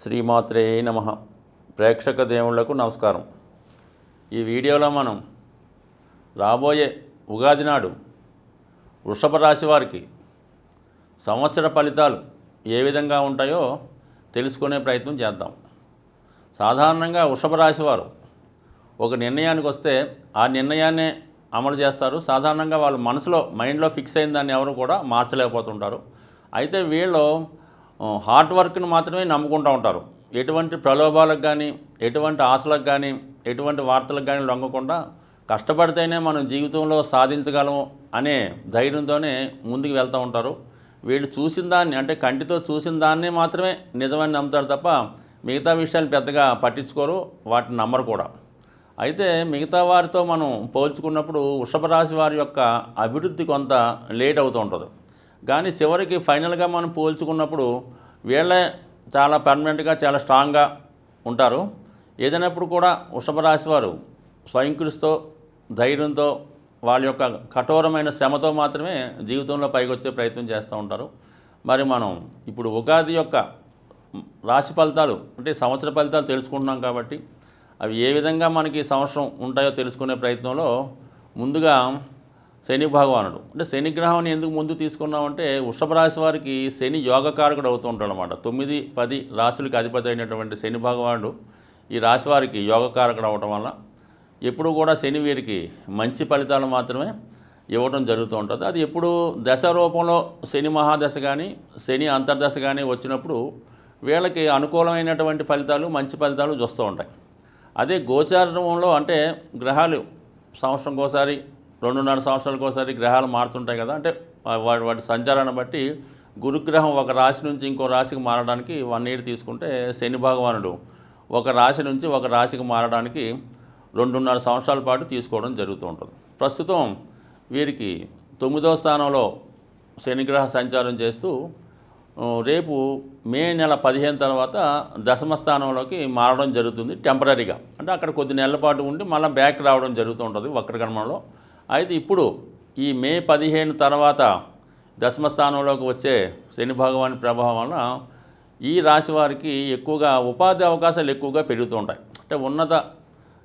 శ్రీమాత్రే నమ. ప్రేక్షక దేవుళ్ళకు నమస్కారం. ఈ వీడియోలో మనం రాబోయే ఉగాది నాడు వృషభ రాశి వారికి సంవత్సర ఫలితాలు ఏ విధంగా ఉంటాయో తెలుసుకునే ప్రయత్నం చేద్దాం. సాధారణంగా వృషభ రాశి వారు ఒక నిర్ణయానికి వస్తే ఆ నిర్ణయాన్నే అమలు చేస్తారు. సాధారణంగా వాళ్ళ మనసులో మైండ్లో ఫిక్స్ అయిన దాన్ని ఎవరు కూడా మార్చలేకపోతుంటారు. అయితే వీళ్ళు హార్డ్ వర్క్ని మాత్రమే నమ్ముకుంటూ ఉంటారు. ఎటువంటి ప్రలోభాలకు కానీ ఎటువంటి ఆశలకు కానీ ఎటువంటి వార్తలకు కానీ లొంగకుండా కష్టపడితేనే మనం జీవితంలో సాధించగలము అనే ధైర్యంతోనే ముందుకు వెళ్తూ ఉంటారు. వీళ్ళు చూసిన దాన్ని అంటే కంటితో చూసిన దాన్నే మాత్రమే నిజమని నమ్ముతారు తప్ప మిగతా విషయాలు పెద్దగా పట్టించుకోరు వాటిని నమ్మరు కూడా. అయితే మిగతా వారితో మనం పోల్చుకున్నప్పుడు వృషభ రాశి వారి యొక్క అభివృద్ధి కొంత లేట్ అవుతూ ఉంటుంది. కానీ చివరికి ఫైనల్గా మనం పోల్చుకున్నప్పుడు వీళ్ళే చాలా పర్మనెంట్గా చాలా స్ట్రాంగ్గా ఉంటారు. ఏదైనప్పుడు కూడా వృషభ రాశి వారు స్వయంకృషితో ధైర్యంతో వాళ్ళ యొక్క కఠోరమైన శ్రమతో మాత్రమే జీవితంలో పైకొచ్చే ప్రయత్నం చేస్తూ ఉంటారు. మరి మనం ఇప్పుడు ఉగాది యొక్క రాశి ఫలితాలు అంటే సంవత్సర ఫలితాలు తెలుసుకుంటున్నాం కాబట్టి అవి ఏ విధంగా మనకి సంవత్సరం ఉంటాయో తెలుసుకునే ప్రయత్నంలో ముందుగా శని భగవానుడు. అంటే శని గ్రహాన్ని ఎందుకు ముందు తీసుకున్నామంటే వృషభ రాశి వారికి శని యోగకారకుడు అవుతూ ఉంటాడు అనమాట తొమ్మిది పది రాశులకి అధిపతి అయినటువంటి శని భగవానుడు ఈ రాశి వారికి యోగకారకుడు అవటం వల్ల ఎప్పుడు కూడా శని వీరికి మంచి ఫలితాలు మాత్రమే ఇవ్వడం జరుగుతూ ఉంటుంది. అది ఎప్పుడు దశ రూపంలో శని మహాదశ కానీ శని అంతర్దశ కానీ వచ్చినప్పుడు వీళ్ళకి అనుకూలమైనటువంటి ఫలితాలు మంచి ఫలితాలు చూస్తూ ఉంటాయి. అదే గోచారంలో అంటే గ్రహాలు సంవత్సరంకోసారి రెండున్నర సంవత్సరాలకు ఒకసారి గ్రహాలు మారుతుంటాయి కదా అంటే వాటి వాటి సంచారాన్ని బట్టి గురుగ్రహం ఒక రాశి నుంచి ఇంకో రాశికి మారడానికి వన్ ఇయర్ తీసుకుంటే శని భగవానుడు ఒక రాశి నుంచి ఒక రాశికి మారడానికి రెండున్నర సంవత్సరాల పాటు తీసుకోవడం జరుగుతూ ఉంటుంది. ప్రస్తుతం వీరికి తొమ్మిదవ స్థానంలో శనిగ్రహ సంచారం చేస్తూ రేపు మే నెల పదిహేను తర్వాత దశమ స్థానంలోకి మారడం జరుగుతుంది టెంపరీగా. అంటే అక్కడ కొద్ది నెలల పాటు ఉండి మళ్ళీ బ్యాక్ రావడం జరుగుతూ ఉంటుంది వక్రగమనంలో అయితే ఇప్పుడు ఈ మే పదిహేను తర్వాత దశమ స్థానంలోకి వచ్చే శని భగవాని ప్రభావం వలన ఈ రాశి వారికి ఎక్కువగా ఉపాధి అవకాశాలు ఎక్కువగా పెరుగుతూ ఉంటాయి అంటే ఉన్నత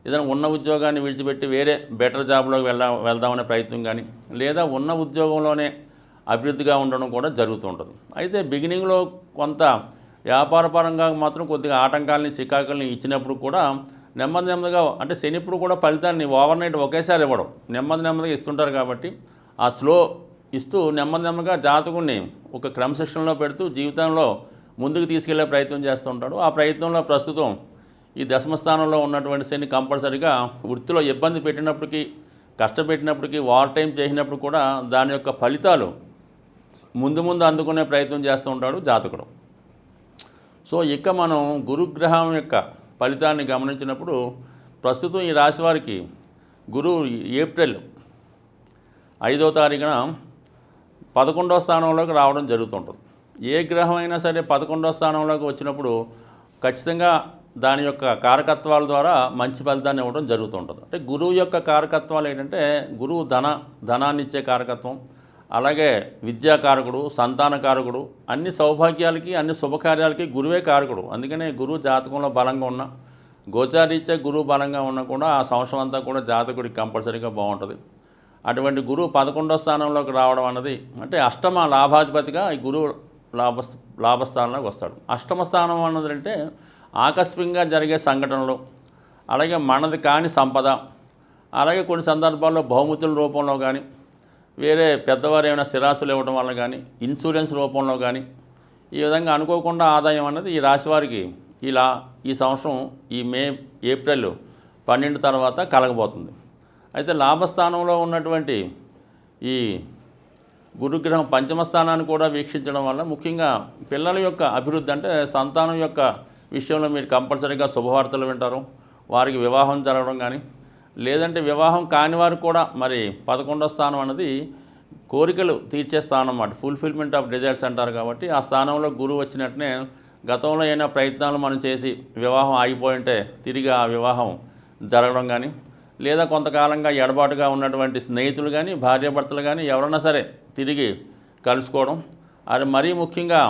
ఏదైనా ఉన్న ఉద్యోగాన్ని విడిచిపెట్టి వేరే బెటర్ జాబ్లోకి వెళ్ళ వెళ్దామనే ప్రయత్నం కానీ లేదా ఉన్న ఉద్యోగంలోనే అభివృద్ధిగా ఉండడం కూడా జరుగుతూ ఉంటుంది అయితే బిగినింగ్లో కొంత వ్యాపారపరంగా మాత్రం కొద్దిగా ఆటంకాలని చికాకుల్ని ఇచ్చినప్పుడు కూడా నెమ్మది నెమ్మదిగా అంటే శనిప్పుడు కూడా ఫలితాన్ని ఓవర్ నైట్ ఒకేసారి ఇవ్వడం. నెమ్మది నెమ్మదిగా ఇస్తుంటారు కాబట్టి ఆ స్లో ఇస్తూ నెమ్మది నెమ్మదిగా జాతకుడిని ఒక క్రమశిక్షణలో పెడుతూ జీవితంలో ముందుకు తీసుకెళ్ళే ప్రయత్నం చేస్తూ ఉంటాడు. ఆ ప్రయత్నంలో ప్రస్తుతం ఈ దశమస్థానంలో ఉన్నటువంటి శని కంపల్సరిగా వృత్తిలో ఇబ్బంది పెట్టినప్పటికీ కష్టపెట్టినప్పటికీ వార్ టైం చేసినప్పుడు కూడా దాని యొక్క ఫలితాలు ముందు ముందు అందుకునే ప్రయత్నం చేస్తూ ఉంటాడు జాతకుడు. సో ఇక మనం గురుగ్రహం యొక్క ఫలితాన్ని గమనించినప్పుడు ప్రస్తుతం ఈ రాశి వారికి గురువు ఏప్రిల్ ఐదో తారీఖున పదకొండవ స్థానంలోకి రావడం జరుగుతుంటుంది. ఏ గ్రహం అయినా సరే పదకొండో స్థానంలోకి వచ్చినప్పుడు ఖచ్చితంగా దాని యొక్క కారకత్వాల ద్వారా మంచి ఫలితాన్ని ఇవ్వడం జరుగుతుంటుంది. అంటే గురువు యొక్క కారకత్వాలు ఏంటంటే గురువు ధన ధనాన్ని ఇచ్చే కారకత్వం అలాగే విద్యాకారకుడు సంతానకారకుడు అన్ని సౌభాగ్యాలకి అన్ని శుభకార్యాలకి గురువే కారకుడు. అందుకనే గురువు జాతకంలో బలంగా ఉన్న గోచారీత్యా గురువు బలంగా ఉన్నా కూడా ఆ సంవత్సరం అంతా కూడా జాతకుడికి కంపల్సరీగా బాగుంటుంది. అటువంటి గురువు పదకొండో స్థానంలోకి రావడం అన్నది అంటే అష్టమ లాభాధిపతిగా ఈ గురువు లాభ లాభస్థానంలోకి వస్తాడు. అష్టమ స్థానం అన్నది అంటే ఆకస్మికంగా జరిగే సంఘటనలు అలాగే మనది కాని సంపద అలాగే కొన్ని సందర్భాల్లో బహుమతుల రూపంలో కానీ వేరే పెద్దవారు ఏమైనా స్థిరాస్తులు ఇవ్వడం వల్ల కానీ ఇన్సూరెన్స్ రూపంలో కానీ ఈ విధంగా అనుకోకుండా ఆదాయం అన్నది ఈ రాశి వారికి ఇలా ఈ సంవత్సరం ఈ మే ఏప్రిల్ పన్నెండు తర్వాత కలగబోతుంది. అయితే లాభస్థానంలో ఉన్నటువంటి ఈ గురుగ్రహం పంచమ స్థానాన్ని కూడా వీక్షించడం వల్ల ముఖ్యంగా పిల్లల యొక్క అభివృద్ధి అంటే సంతానం యొక్క విషయంలో మీరు కంపల్సరీగా శుభవార్తలు వింటారు వారికి వివాహం జరగడం కానీ లేదంటే వివాహం కాని వారు కూడా మరి పదకొండో స్థానం అన్నది కోరికలు తీర్చే స్థానం అన్నమాట. ఫుల్ఫిల్మెంట్ ఆఫ్ డిజైర్స్ అంటారు కాబట్టి ఆ స్థానంలో గురువు వచ్చినట్టునే గతంలో అయినా ప్రయత్నాలు మనం చేసి వివాహం ఆగిపోయి ఉంటే తిరిగి ఆ వివాహం జరగడం కానీ లేదా కొంతకాలంగా ఎడబాటుగా ఉన్నటువంటి స్నేహితులు కానీ భార్యాభర్తలు కానీ ఎవరైనా సరే తిరిగి కలుసుకోవడం. అది మరీ ముఖ్యంగా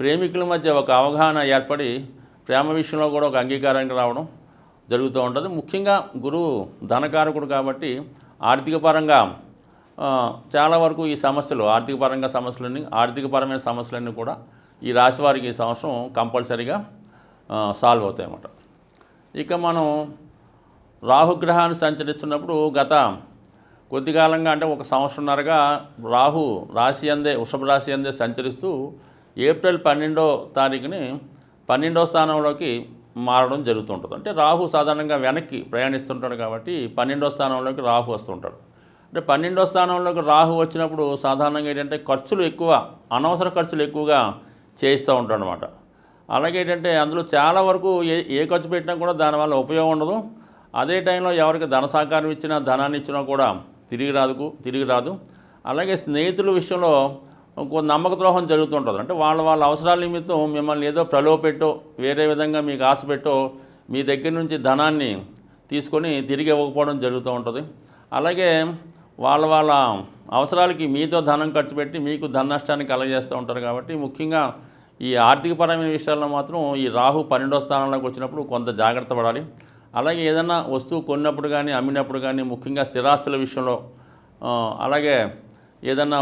ప్రేమికుల మధ్య ఒక అవగాహన ఏర్పడి ప్రేమ విషయంలో కూడా ఒక అంగీకారానికి రావడం. జరుగుతూ ఉంటుంది. ముఖ్యంగా గురువు ధనకారకుడు కాబట్టి ఆర్థిక పరంగా చాలా వరకు ఈ సమస్యలు ఆర్థిక పరంగా సమస్యలన్నీ ఆర్థికపరమైన సమస్యలన్నీ కూడా ఈ రాశి వారికి ఈ సంవత్సరం కంపల్సరీగా సాల్వ్ అవుతాయి అన్నమాట. ఇక మనం రాహుగ్రహాన్ని సంచరిస్తున్నప్పుడు గత కొద్ది కాలంగా అంటే ఒక సంవత్సరంన్నరగా రాహు రాశి అందే వృషభ రాశి అందే సంచరిస్తూ ఏప్రిల్ పన్నెండో తారీఖుని పన్నెండో స్థానంలోకి మారడం జరుగుతుంటుంది. అంటే రాహు సాధారణంగా వెనక్కి ప్రయాణిస్తుంటాడు కాబట్టి పన్నెండో స్థానంలోకి రాహు వస్తుంటాడు. అంటే పన్నెండో స్థానంలోకి రాహు వచ్చినప్పుడు సాధారణంగా ఏంటంటే ఖర్చులు ఎక్కువ అనవసర ఖర్చులు ఎక్కువగా చేయిస్తూ ఉంటాడు అనమాట అలాగే ఏంటంటే అందులో చాలా వరకు ఏ ఏ ఖర్చు పెట్టినా కూడా దానివల్ల ఉపయోగం ఉండదు. అదే టైంలో ఎవరికి ధన సహకారం ఇచ్చినా ధనాన్ని ఇచ్చినా కూడా తిరిగి రాదుకు తిరిగి రాదు. అలాగే స్నేహితుల విషయంలో కొంత నమ్మక ద్రోహం జరుగుతుంటుంది. అంటే వాళ్ళ వాళ్ళ అవసరాల నిమిత్తం మిమ్మల్ని ఏదో ప్రలోభపెట్టో వేరే విధంగా మీకు ఆశ పెట్టో మీ దగ్గర నుంచి ధనాన్ని తీసుకొని తిరిగి ఇవ్వకపోవడం జరుగుతూ ఉంటుంది. అలాగే వాళ్ళ వాళ్ళ అవసరాలకి మీతో ధనం ఖర్చు పెట్టి మీకు ధన నష్టాన్ని కలగజేస్తూ ఉంటారు కాబట్టి ముఖ్యంగా ఈ ఆర్థికపరమైన విషయాల్లో మాత్రం ఈ రాహు పన్నెండో స్థానంలోకి వచ్చినప్పుడు కొంత జాగ్రత్త పడాలి. అలాగే ఏదైనా వస్తువు కొన్నప్పుడు కానీ అమ్మినప్పుడు కానీ ముఖ్యంగా స్థిరాస్తుల విషయంలో అలాగే ఏదన్నా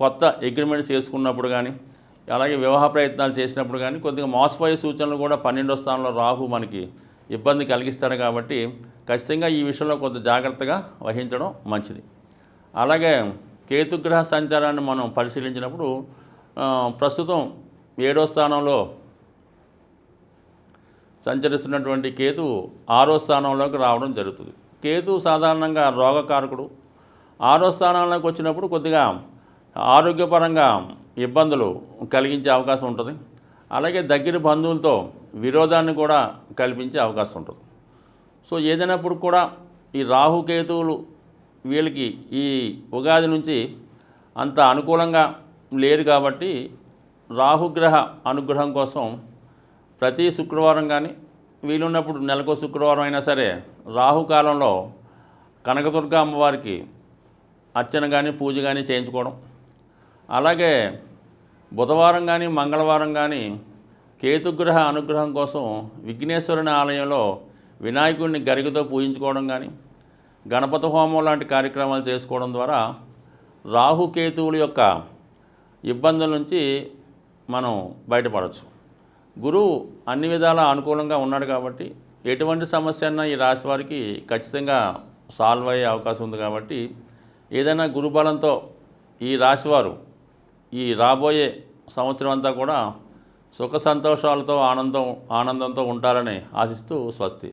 కొత్త అగ్రిమెంట్స్ చేసుకున్నప్పుడు కానీ అలాగే వివాహ ప్రయత్నాలు చేసినప్పుడు కానీ కొద్దిగా మోసపోయే సూచనలు కూడా పన్నెండో స్థానంలో రాహు మనకి ఇబ్బంది కలిగిస్తాడు కాబట్టి ఖచ్చితంగా ఈ విషయంలో కొంత జాగ్రత్తగా వహించడం మంచిది. అలాగే కేతుగ్రహ సంచారాన్ని మనం పరిశీలించినప్పుడు ప్రస్తుతం ఏడో స్థానంలో సంచరిస్తున్నటువంటి కేతు ఆరో స్థానంలోకి రావడం జరుగుతుంది. కేతు సాధారణంగా రోగకారకుడు. ఆరో స్థానంలోకి వచ్చినప్పుడు కొద్దిగా ఆరోగ్యపరంగా ఇబ్బందులు కలిగించే అవకాశం ఉంటుంది. అలాగే దగ్గర బంధువులతో విరోధాన్ని కూడా కల్పించే అవకాశం ఉంటుంది. సో ఏదైనప్పుడు కూడా ఈ రాహుకేతువులు వీళ్ళకి ఈ ఉగాది నుంచి అంత అనుకూలంగా లేరు కాబట్టి రాహుగ్రహ అనుగ్రహం కోసం ప్రతి శుక్రవారం కానీ వీలున్నప్పుడు నెలకో శుక్రవారం అయినా సరే రాహుకాలంలో కనకదుర్గ అమ్మవారికి అర్చన కానీ పూజ కానీ చేయించుకోవడం అలాగే బుధవారం కానీ మంగళవారం కానీ కేతుగ్రహ అనుగ్రహం కోసం విఘ్నేశ్వరుని ఆలయంలో వినాయకుడిని గరికతో పూజించుకోవడం కానీ గణపతి హోమం లాంటి కార్యక్రమాలు చేసుకోవడం ద్వారా రాహుకేతువుల యొక్క ఇబ్బందుల నుంచి మనం బయటపడవచ్చు గురువు అన్ని విధాలా అనుకూలంగా ఉన్నాడు కాబట్టి ఎటువంటి సమస్య అన్నా ఈ రాశి వారికి ఖచ్చితంగా సాల్వ్ అయ్యే అవకాశం ఉంది కాబట్టి ఏదైనా గురుబలంతో ఈ రాశివారు ఈ రాబోయే సంవత్సరం అంతా కూడా సుఖ సంతోషాలతో ఆనందం ఆనందంతో ఉంటారని ఆశిస్తూ స్వస్తి.